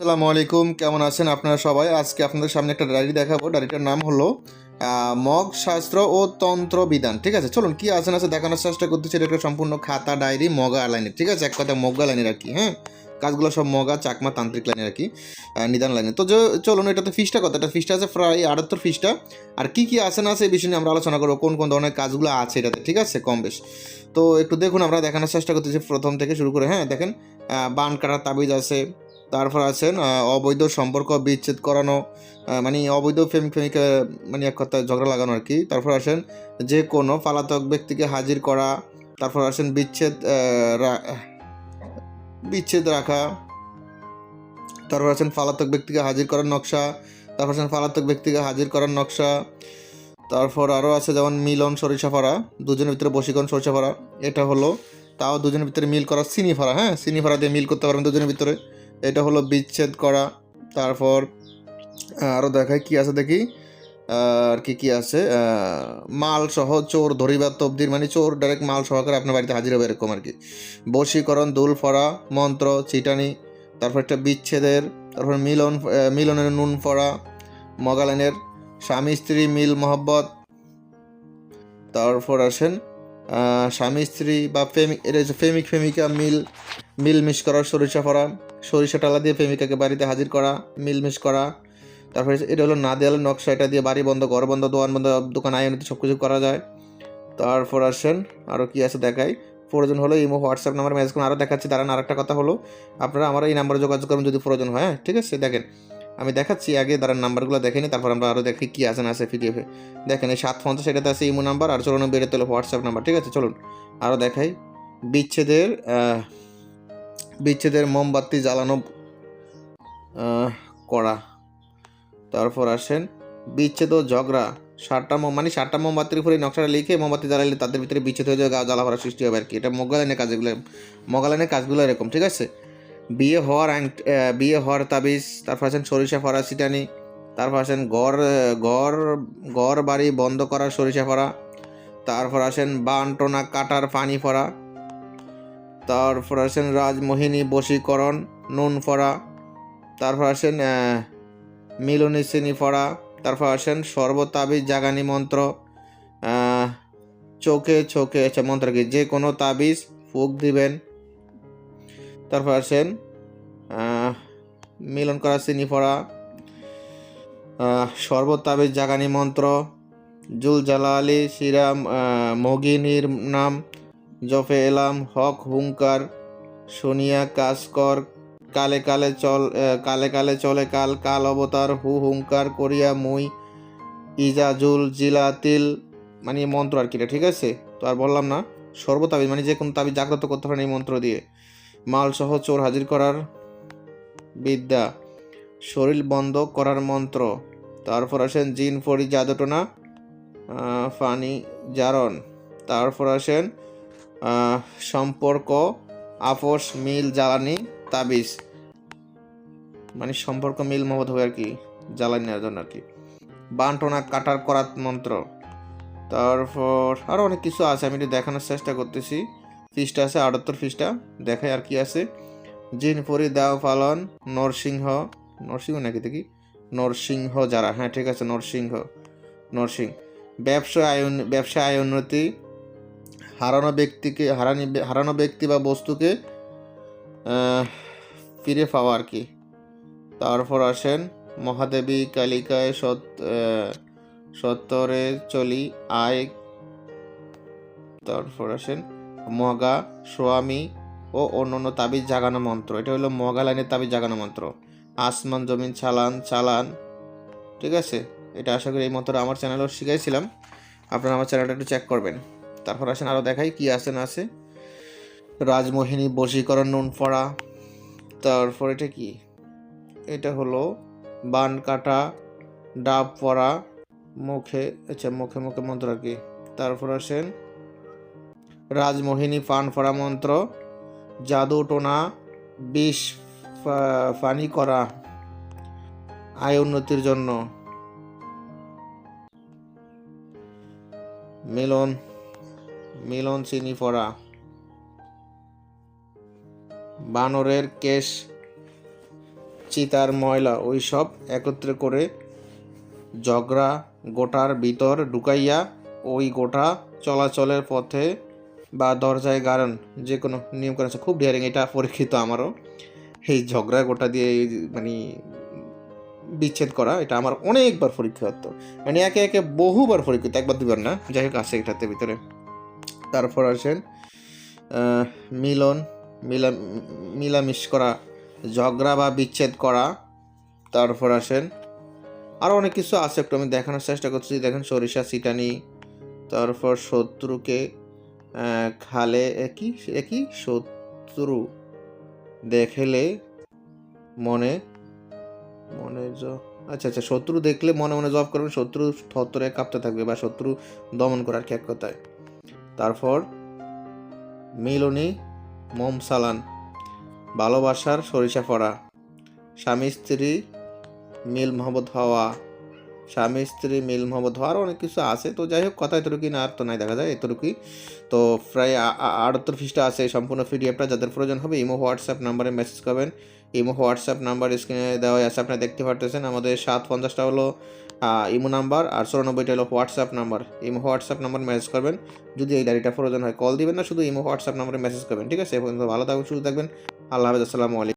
আসসালামু আলাইকুম, কেমন আছেন আপনারা সবাই? আজকে আপনাদের সামনে একটা ডায়েরি দেখাবো। ডায়েরিটার নাম হলো মগ, শাস্ত্র ও তন্ত্র বিধান, ঠিক আছে? চলুন, কি আছে না আছে দেখানোর চেষ্টা করতেছি এটা একটা সম্পূর্ণ খাতা, ডায়েরি, মগা লাইনের, ঠিক আছে? এক কথা মগা লাইনের আর কি হ্যাঁ? কাজগুলো সব মগা চাকমা তান্ত্রিক লাইনের আর কি নিদান লাইনে তো চলুন, এটাতে ফিসটা কত? এটা ফিসটা আছে প্রায় আটাত্তর ফিসটা। আর কি কি আছে না আছে এই বিষয় নিয়ে আমরা আলোচনা করব, কোন কোন ধরনের কাজগুলো আছে এটাতে, ঠিক আছে? কম বেশ। তো একটু দেখুন, আমরা দেখানোর চেষ্টা করতেছি প্রথম থেকে শুরু করে হ্যাঁ? দেখেন বান কাটার তাবিজ আছে তারপর আছেন অবৈধ সম্পর্ক বিচ্ছেদ করানো মানে অবৈধ প্রেমিক প্রেমিকা মানে এক কথা ঝগড়া লাগানো আর কি। তারপর আসেন যে কোনো পালাতক ব্যক্তিকে হাজির করা, তারপর আসেন বিচ্ছেদ বিচ্ছেদ রাখা, তারপর আছেন পালাতক ব্যক্তিকে হাজির করার নকশা, তারপর আছেন পালাতক ব্যক্তিকে হাজির করার নকশা, তারপর আরও আছে যেমন মিলন সরিষা ফাড়া, দুজনের ভিতরে বশীকরণ সরিষা ফাড়া, এটা হলো, তাও দুজনের ভিতরে মিল করা, চিনি ফাড়া হ্যাঁ চিনি ফাড়া দিয়ে মিল করতে পারবেন দুজনের ভিতরে। এটা হলো বিচ্ছেদ করা। তারপর আরও দেখায় কি আছে দেখি। আর কি কি আছে? মাল সহ চোর ধরিবার তবদির মানে চোর ডাইরেক্ট মাল সহকারে আপনার বাড়িতে হাজির হবে এরকম আর কি। বশীকরণ, দুল ফড়া, মন্ত্র চিটানি তারপর একটা বিচ্ছেদের, তারপর মিলন মিলনের নুন ফড়া মগালাইনের স্বামী, স্ত্রী, মিল, মহব্বত। তারপর আসেন স্বামী, স্ত্রী বা প্রেমিক এটা হচ্ছে প্রেমিক, প্রেমিকা মিল, মিলমিশ করা, সরিষা ফড়া, সরিষা টালা দিয়ে প্রেমিকাকে বাড়িতে হাজির করা, মিলমিশ করা। তারপরে এটা হলো না দেয়ালের নকশা, এটা দিয়ে বাড়ি বন্ধ, ঘর বন্ধ, দোকান বন্ধ, দোকান আয়নিতে সব কিছু করা যায়। তারপর আসেন আরও কি আছে দেখাই। প্রয়োজন হলো ইমো, হোয়াটসঅ্যাপ নাম্বার, মেসেজ করুন আরও দেখাচ্ছি। দাঁড়ান, আরেকটা কথা হলো, আপনারা আমার এই নাম্বারে যোগাযোগ করুন যদি প্রয়োজন হয় হ্যাঁ ঠিক আছে, দেখেন। আমি দেখাচ্ছি, আগে দাঁড়ান নাম্বারগুলো দেখেনি তারপর আমরা আরও দেখি কী আছে না আছে পিডিএফে দেখেন, এই সাত পঞ্চাশ, এটাতে আছে ইমো নাম্বার আর চৌরানব্বই, এটাতে হলো হোয়াটসঅ্যাপ নাম্বার, ঠিক আছে? চলুন আরও দেখাই। বিচ্ছেদের বিচ্ছেদের মোমবাতি জ্বালানো করা। তারপর আসেন, বিচ্ছেদ ও ঝগড়া। মোম মানে সাতটা মোমবাতির উপরে নকশাটা লিখে মোমবাতি জ্বালাইলে তাদের ভিতরে বিচ্ছেদ হয়ে যাবে জ্বালা ভরা সৃষ্টি হবে আর কি। এটা মোগালাইনের কাজগুলো মোগালাইনের কাজগুলো এরকম, ঠিক আছে? বিয়ে হওয়ার বিয়ে হওয়ার তাবিজ তারপর আছেন সরিষা ফরা সিটানি তারপর আছেন ঘর ঘর ঘর বাড়ি বন্ধ করার সরিষা ফরা তারপর আসেন বানটোনা কাটার পানি ফরা তারপর আসেন রাজমোহিনী বশীকরণ নুন ফরা তারপর আহ, মিলনী শ্রেণি ফড়া তারপর আসেন সর্বতাবিজ জাগানি মন্ত্র চোখে চোখে আচ্ছা মন্ত্র কি? যে কোনো তাবিজ ফুক দিবেন তারপর আসেন মিলন করা চিনি ফড়া আহ, শরবত তাবিজ জাগানি মন্ত্র জুল জালালি শ্রীরাম আহ, মগিনীর নাম জফে এলাম হক হুঙ্কার সোনিয়া কাজ কর কালে কালে চল কালে কালে চলে কাল কাল অবতার হু হুঙ্কার করিয়া মুই ইজাজুল জিলাতিল মানে মন্ত্র আর কি ঠিক আছে? তো আর বললাম না সর্বতাবিজ মানে যে কোনো তাবিজ জাগ্রত করতে পারেন এই মন্ত্র দিয়ে। মাল সহ চোর হাজির করার বিদ্যা। শরীর বন্ধ করার মন্ত্র। তারপর আসেন জিন ফরি জাদুটনা ফানি জারণ। তারপর আসেন সম্পর্ক, আপোষ, মিল, জ্বালানি, তাবিজ। মানে সম্পর্ক, মিল মহবত হবে আর কি, জ্বালানি নেওয়ার জন্য আর কি। বান্টনা কাটার করাত মন্ত্র। তারপর আরও অনেক কিছু আছে, আমি একটু দেখানোর চেষ্টা করতেছি। ফিসটা আছে, আটাত্তর ফিসটা। দেখাই আর কি আছে। জিনপুরি দাও পালন, নরসিংহ নরসিংহ নাকি দেখি নরসিংহ যারা হ্যাঁ ঠিক আছে, নরসিংহ নরসিংহ। ব্যবসা আয় ব্যবসা আয় উন্নতি হারানো ব্যক্তিকে, হারানি, হারানো ব্যক্তি বা বস্তুকে ফিরে পাওয়া আর কি। তারপর আসেন, মহাদেবী কালিকায় সত সত্তরে চলি, আয়। তারপর আসেন মগা স্বামী ও অন্যান্য তাবিজ জাগানো মন্ত্র। এটা হলো মগা লাইনের তাবিজ জাগানো মন্ত্র। আসমান, জমিন, চালান চালান। ঠিক আছে? এটা আশা করি এই মন্ত্রটা আমার চ্যানেলও শিখাইছিলাম। আপনারা আমার চ্যানেলটা একটু চেক করবেন। তারপর আসেন আরও দেখাই কি আছে না আছে। রাজমোহিনী, বশীকরণ, নুন ফড়া। তারপর এটা কি? এটা হলো বান কাটা, ডাব পড়া মুখে আচ্ছা মুখে মুখে মন্ত্র আর কি। তারপর আসেন রাজমোহিনী পান ফড়া মন্ত্র, জাদু টোনা, বিষ ফানি করা, আয় উন্নতির জন্য। মিলন মিলন চিনি পড়া বানরের কেশ, চিতার ময়লা ওই সব একত্রে করে জগরা গোটার ভিতর ঢুকাইয়া ওই গোটা চলাচলের পথে বা দরজায় গাড়ন, যে কোনো নিয়ম করে খুব ডিয়ারিং এটা পরীক্ষিত আমারও। এই ঝগড়া গোটা দিয়ে মানে বিচ্ছেদ করা, এটা আমার অনেকবার পরীক্ষা হতো। মানে একে একে বহুবার পরীক্ষিত একবার দুবার না, যাই হোক, আছে এটাতে ভিতরে। তারপর আসেন মিলন, মিলা, মিলামিশ করা, ঝগড়া বা বিচ্ছেদ করা। তারপর আসেন আরও অনেক কিছু আছে, একটু আমি দেখানোর চেষ্টা করছি দেখেন, সরিষা, সিটানি, তারপর শত্রুকে খালে একই একই শত্রু দেখলে মনে মনে জ আচ্ছা আচ্ছা শত্রু দেখলে মনে মনে জব করবেন, শত্রু থত্তরে কাঁপতে থাকবে বা শত্রু দমন করার এক কথায়? তারপর, মিলনি, মোম সালান, ভালোবাসার সরিষা পড়া স্বামী স্ত্রী মিল মহব্বত হওয়া স্বামী, স্ত্রী, মিল মহব্বত হওয়া আরও অনেক কিছু আছে। তো যাই হোক, কথা এতটুকুই না, আর তো নাই, দেখা যায় এতটুকুই। তো প্রায় আটাত্তর পৃষ্ঠা আছে সম্পূর্ণ পিডিএফটা যাদের প্রয়োজন হবে ইমো, হোয়াটসঅ্যাপ নাম্বারে মেসেজ করবেন। ইমো, হোয়াটসঅ্যাপ নাম্বার স্ক্রিনে দেওয়া আছে আপনারা দেখতে পারতেছেন। আমাদের সাত পঞ্চাশটা হলো ইমো নাম্বার, আর চৌরানব্বইটা হলো WhatsApp number. Imo, WhatsApp number message করবেন। যদি এই ডায়েরিটা প্রয়োজন হয় কল দিবেন না, শুধু ইমো, হোয়াটসঅ্যাপ নাম্বারে মেসেজ করবেন। ঠিক আছে ভালো থাকবেন সুস্থ থাকবেন। আল্লাহ হাফেজ, আসসালামু আলাইকুম।